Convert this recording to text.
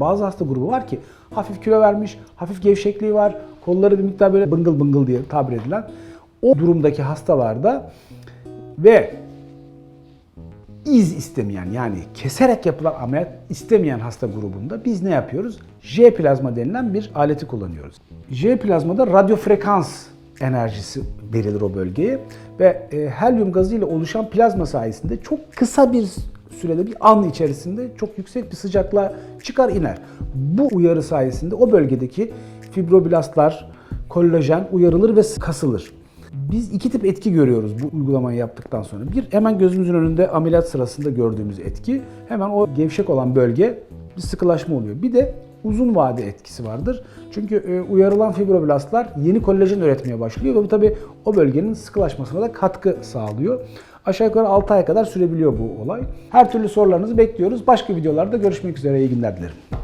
Bazı hasta grubu var ki hafif kilo vermiş, hafif gevşekliği var, kolları bir miktar böyle bıngıl bıngıl diye tabir edilen o durumdaki hastalarda ve iz istemeyen yani keserek yapılan ameliyat istemeyen hasta grubunda biz ne yapıyoruz? J plazma denilen bir aleti kullanıyoruz. J plazmada radyo frekans enerjisi verilir o bölgeye ve e, helyum gazı ile oluşan plazma sayesinde çok kısa bir sürede bir an içerisinde çok yüksek bir sıcaklığa çıkar iner. Bu uyarı sayesinde o bölgedeki fibroblastlar, kollajen uyarılır ve kasılır. Biz iki tip etki görüyoruz bu uygulamayı yaptıktan sonra. Bir hemen gözümüzün önünde ameliyat sırasında gördüğümüz etki. Hemen o gevşek olan bölge bir sıkılaşma oluyor. Bir de uzun vade etkisi vardır. Çünkü e, uyarılan fibroblastlar yeni kollajen üretmeye başlıyor ve bu tabi o bölgenin sıkılaşmasına da katkı sağlıyor. Aşağı yukarı 6 ay kadar sürebiliyor bu olay. Her türlü sorularınızı bekliyoruz. Başka videolarda görüşmek üzere. İyi günler dilerim.